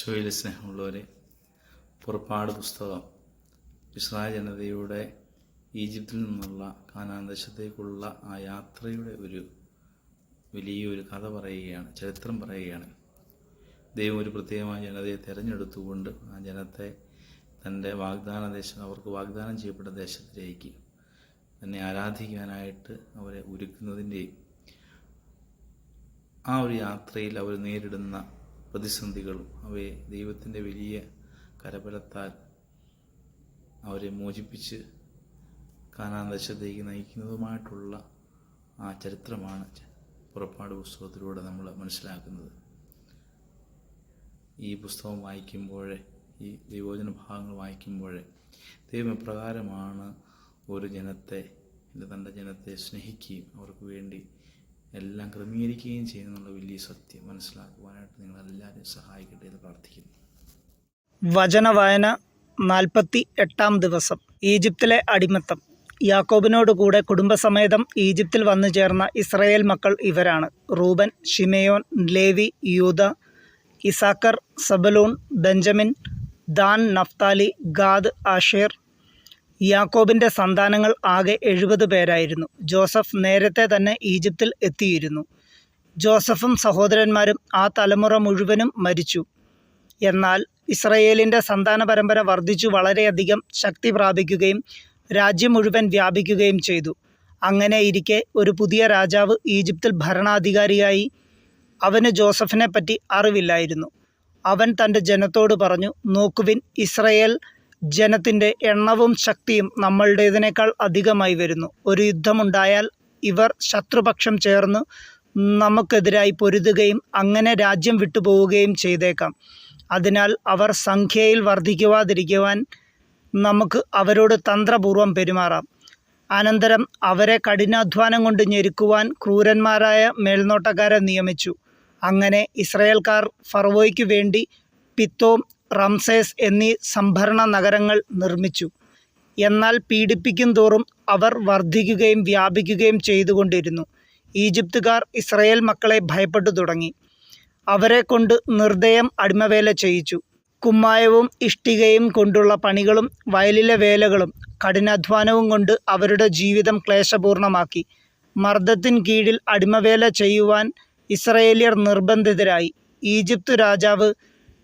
ഈശോയിൽ സ്നേഹമുള്ളവരെ പുറപ്പാട് പുസ്തകം ഇസ്രായേൽ ജനതയുടെ ഈജിപ്തിൽ നിന്നുള്ള കാനാന്തശത്തേക്കുള്ള ആ യാത്രയുടെ ഒരു വലിയൊരു കഥ പറയുകയാണ് ചരിത്രം പറയുകയാണ്. ദൈവം ഒരു പ്രത്യേകമായ ജനതയെ തിരഞ്ഞെടുത്തുകൊണ്ട് ആ ജനത്തെ തന്റെ വാഗ്ദാന ദേശം അവർക്ക് വാഗ്ദാനം ചെയ്യപ്പെട്ട ദേശത്തിലേക്ക് തന്നെ ആരാധിക്കാനായിട്ട് അവരെ ഒരുക്കുന്നതിന്റെയും ആ ഒരു യാത്രയിൽ അവർ നേരിടുന്ന പ്രതിസന്ധികളും അവയെ ദൈവത്തിന്റെ വലിയ കരബലത്താൽ അവരെ മോചിപ്പിച്ച് കാനാൻ ദേശത്തേക്ക് നയിക്കുന്നതുമായിട്ടുള്ള ആ ചരിത്രമാണ് പുറപ്പാട് പുസ്തകത്തിലൂടെ നമ്മൾ മനസ്സിലാക്കുന്നത്. ഈ പുസ്തകം വായിക്കുമ്പോഴേ ഈ ദൈവോചന ഭാഗങ്ങൾ വായിക്കുമ്പോഴേ ദൈവപ്രകാരമാണ് ഒരു ജനത്തെ തന്റെ ജനത്തെ സ്നേഹിക്കുകയും അവർക്ക് വേണ്ടി എല്ലാം ക്രമീകരിക്കുകയും ചെയ്യുന്നുള്ള വലിയ സത്യം മനസ്സിലാക്കുവാനായിട്ട് നിങ്ങളെല്ലാവരും സഹായിക്കട്ടെ എന്ന് പ്രാർത്ഥിക്കുന്നു. വചനവായന നാൽപ്പത്തി എട്ടാം ദിവസം. ഈജിപ്തിലെ അടിമത്തം. യാക്കോബിനോട് കൂടെ കുടുംബസമേതം ഈജിപ്തിൽ വന്നു ചേർന്ന ഇസ്രയേൽ മക്കൾ ഇവരാണ്. Reuben Simeon Levi Judah Issachar Zebulun Benjamin Dan Naphtali Gad Asher യാക്കോബിന്റെ സന്താനങ്ങൾ ആകെ എഴുപത് പേരായിരുന്നു. ജോസഫ് നേരത്തെ തന്നെ ഈജിപ്തിൽ എത്തിയിരുന്നു. ജോസഫും സഹോദരന്മാരും ആ തലമുറ മുഴുവനും മരിച്ചു. എന്നാൽ ഇസ്രയേലിന്റെ സന്താന പരമ്പര വർദ്ധിച്ചു വളരെയധികം ശക്തി പ്രാപിക്കുകയും രാജ്യം മുഴുവൻ വ്യാപിക്കുകയും ചെയ്തു. അങ്ങനെ ഇരിക്കെ ഒരു പുതിയ രാജാവ് ഈജിപ്തിൽ ഭരണാധികാരിയായി അവന് ജോസഫിനെ പറ്റി അറിവില്ലായിരുന്നു. അവൻ തന്റെ ജനത്തോട് പറഞ്ഞു നോക്കുവിൻ ഇസ്രയേൽ ജനത്തിന്റെ എണ്ണവും ശക്തിയും നമ്മളുടേതിനേക്കാൾ അധികമായി വരുന്നു. ഒരു യുദ്ധമുണ്ടായാൽ ഇവർ ശത്രുപക്ഷം ചേർന്ന് നമുക്കെതിരായി പൊരുതുകയും അങ്ങനെ രാജ്യം വിട്ടുപോവുകയും ചെയ്തേക്കാം. അതിനാൽ അവർ സംഖ്യയിൽ വർദ്ധിക്കുവാതിരിക്കുവാൻ നമുക്ക് അവരോട് തന്ത്രപൂർവം പെരുമാറാം. അനന്തരം അവരെ കഠിനാധ്വാനം കൊണ്ട് ഞെരുക്കുവാൻ ക്രൂരന്മാരായ മേൽനോട്ടക്കാരെ നിയമിച്ചു. അങ്ങനെ ഇസ്രയേൽക്കാർ ഫറവോയ്ക്ക് വേണ്ടി പിത്തോം റംസേസ് എന്നീ സംഭരണ നഗരങ്ങൾ നിർമ്മിച്ചു. എന്നാൽ പീഡിപ്പിക്കും തോറും അവർ വർദ്ധിക്കുകയും വ്യാപിക്കുകയും ചെയ്തുകൊണ്ടിരുന്നു. ഈജിപ്തുകാർ ഇസ്രയേൽ മക്കളെ ഭയപ്പെട്ടു തുടങ്ങി. അവരെ കൊണ്ട് നിർദ്ദയം അടിമവേല ചെയ്യിച്ചു. കുമ്മായവും ഇഷ്ടികയും കൊണ്ടുള്ള പണികളും വയലിലെ വേലകളും കഠിനാധ്വാനവും കൊണ്ട് അവരുടെ ജീവിതം ക്ലേശപൂർണമാക്കി. മർദ്ദത്തിൻ കീഴിൽ അടിമവേല ചെയ്യുവാൻ ഇസ്രയേലിയർ നിർബന്ധിതരായി. ഈജിപ്തു രാജാവ്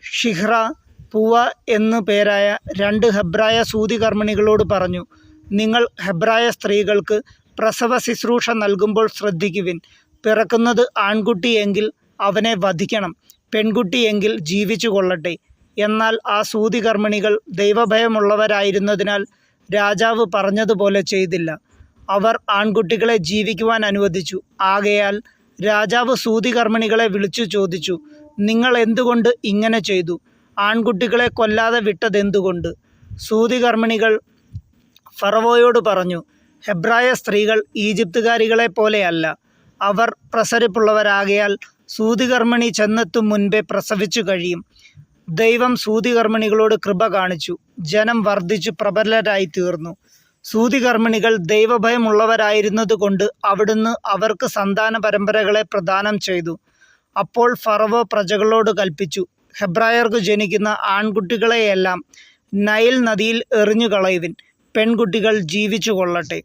ഷിഹ്റ പൂവ എന്നു പേരായ രണ്ട് ഹെബ്രായ സൂതികർമ്മിണികളോട് പറഞ്ഞു നിങ്ങൾ ഹെബ്രായ സ്ത്രീകൾക്ക് പ്രസവ ശുശ്രൂഷ നൽകുമ്പോൾ ശ്രദ്ധിക്കുവിൻ. പിറക്കുന്നത് ആൺകുട്ടിയെങ്കിൽ അവനെ വധിക്കണം പെൺകുട്ടിയെങ്കിൽ ജീവിച്ചു കൊള്ളട്ടെ. എന്നാൽ ആ സൂതികർമ്മിണികൾ ദൈവഭയമുള്ളവരായിരുന്നതിനാൽ രാജാവ് പറഞ്ഞതുപോലെ ചെയ്തില്ല. അവർ ആൺകുട്ടികളെ ജീവിക്കുവാൻ അനുവദിച്ചു. ആകയാൽ രാജാവ് സൂതികർമ്മിണികളെ വിളിച്ചു ചോദിച്ചു നിങ്ങൾ എന്തുകൊണ്ട് ഇങ്ങനെ ചെയ്തു? ആൺകുട്ടികളെ കൊല്ലാതെ വിട്ടതെന്തുകൊണ്ട് സൂതികർമ്മിണികൾ ഫറവോയോട് പറഞ്ഞു ഹെബ്രായ സ്ത്രീകൾ ഈജിപ്തുകാരികളെ പോലെയല്ല. അവർ പ്രസരിപ്പുള്ളവരാകയാൽ സൂതികർമ്മിണി ചെന്നെത്തും മുൻപേ പ്രസവിച്ചു കഴിയും. ദൈവം സൂതികർമ്മിണികളോട് കൃപ കാണിച്ചു. ജനം വർദ്ധിച്ചു പ്രബലരായി തീർന്നു സൂതികർമ്മിണികൾ ദൈവഭയമുള്ളവരായിരുന്നതുകൊണ്ട് അവിടുന്ന് അവർക്ക് സന്താന പരമ്പരകളെ പ്രദാനം ചെയ്തു. അപ്പോൾ ഫറവോ പ്രജകളോട് കൽപ്പിച്ചു ഹെബ്രായർക്ക് ജനിക്കുന്ന ആൺകുട്ടികളെയെല്ലാം നൈൽ നദിയിൽ എറിഞ്ഞു കളയുവിൻ പെൺകുട്ടികൾ ജീവിച്ചു കൊള്ളട്ടെ